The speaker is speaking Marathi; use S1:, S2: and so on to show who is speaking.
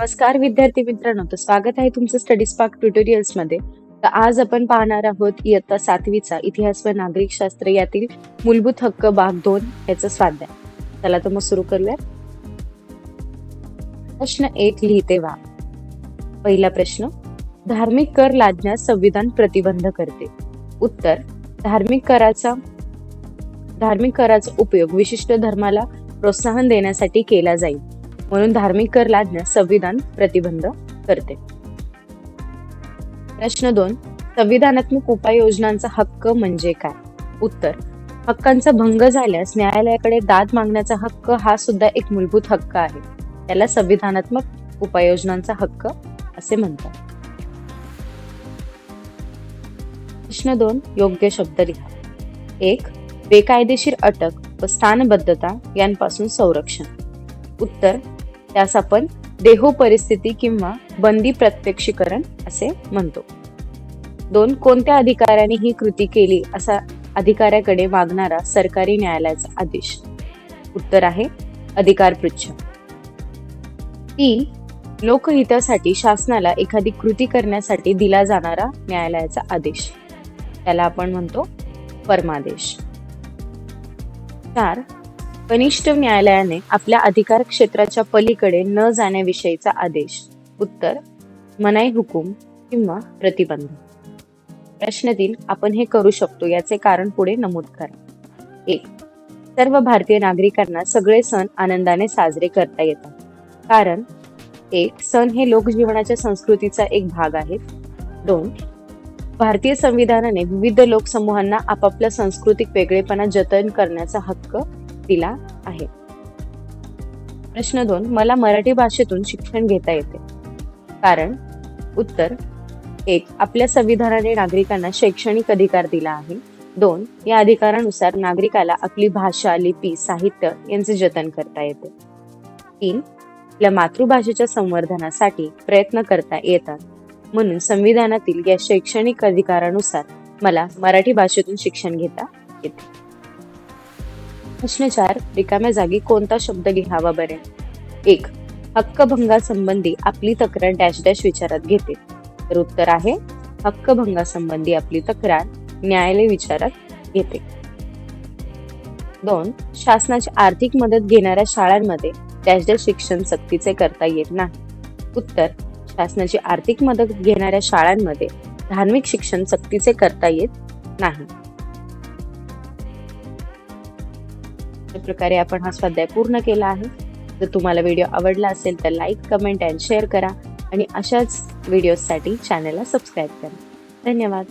S1: नमस्कार विद्यार्थी मित्रांनो. तर स्वागत आहे तुमचं स्टडी स्पार्क ट्युटोरियल्समध्ये. तर आज आपण पाहणार आहोत इयत्ता सातवीचा इतिहास व नागरिक शास्त्र यातील मूलभूत हक्क भाग दोन याचा स्वाध्याय. चला तर मग सुरू करूया. प्रश्न एक लिहिते वा. पहिला प्रश्न धार्मिक कर लादण्यास संविधान प्रतिबंध करते. उत्तर धार्मिक कराचा धार्मिक कराचा उपयोग विशिष्ट धर्माला प्रोत्साहन देण्यासाठी केला जाईल. म्हणून धार्मिक कर लादण्यास संविधान प्रतिबंध करते. प्रश्न दोन संविधानात्मक उपाययोजनांचा हक्क म्हणजे काय? उत्तर हक्कांचा भंग झाल्यास न्यायालयाकडे दाद मागण्याचा हक्क हा सुद्धा एक मूलभूत हक्क आहे. त्याला संविधानात्मक उपाययोजनांचा हक्क असे म्हणतात. प्रश्न दोन योग्य शब्द लिहा. एक बेकायदेशीर अटक व स्थानबद्धता यांपासून संरक्षण. उत्तर त्यास आपण देहो परिस्थिती किंवा बंदी प्रत्यक्षीकरण असे म्हणतो. दोन कोणत्या अधिकाऱ्याने ही कृती केली असा अधिकाऱ्याकडे मागणारा सरकारी न्यायालयाचा आदेश? उत्तर आहे अधिकार पृच्छ. तीन लोकहितासाठी शासनाला एखादी कृती करण्यासाठी दिला जाणारा न्यायालयाचा आदेश. त्याला आपण म्हणतो परमादेश. चार कनिष्ठ न्यायालयाने आपल्या अधिकार क्षेत्राच्या पलीकडे न जाण्याविषयीचा आदेश उत्तर मनाई हुकूम किंवा प्रतिबंध. प्रश्न तीन आपण हे करू शकतो याचे कारण पुढे नमूद करा. एक सर्व भारतीय नागरिकांना सगळे सण आनंदाने साजरे करता येतात. कारण एक सण हे लोकजीवनाच्या संस्कृतीचा एक भाग आहेत दोन भारतीय संविधानाने विविध लोकसमूहांना आपापल्या सांस्कृतिक वेगळेपणा जतन करण्याचा हक्क दिला आहे. प्रश्न दोन मला मराठी भाषेतून शिक्षण घेता येते. कारण उत्तर एक आपल्या संविधानाने नागरिकांना शैक्षणिक अधिकार दिला आहे. दोन या अधिकारानुसार नागरिकाला आपली भाषा लिपी साहित्य यांचे जतन करता येते. तीन आपल्या मातृभाषेच्या संवर्धनासाठी प्रयत्न करता येतात. म्हणून संविधानातील या शैक्षणिक अधिकारानुसार मला मराठी भाषेतून शिक्षण घेता येते. प्रश्न चार रिकाम्या जागी कोणता शब्द लिहावा बरे? एक हक्कभंगासंबंधी आपली तक्रार डॅश डॅश विचारात घेते. तर उत्तर आहे हक्कभंगासंबंधी आपली तक्रार न्यायालय विचारात घेते. दोन शासनाची आर्थिक मदत घेणाऱ्या शाळांमध्ये डॅश डॅश शिक्षण सक्तीचे करता येत नाही. उत्तर शासनाची आर्थिक मदत घेणाऱ्या शाळांमध्ये धार्मिक शिक्षण सक्तीचे करता येत नाही. प्रकारे आपण हा स्वाध्याय पूर्ण केला आहे. जर तुम्हाला व्हिडिओ आवडला असेल तर लाईक कमेंट अँड शेअर करा आणि अशाच व्हिडिओजसाठी चॅनलला सबस्क्राईब करा. धन्यवाद.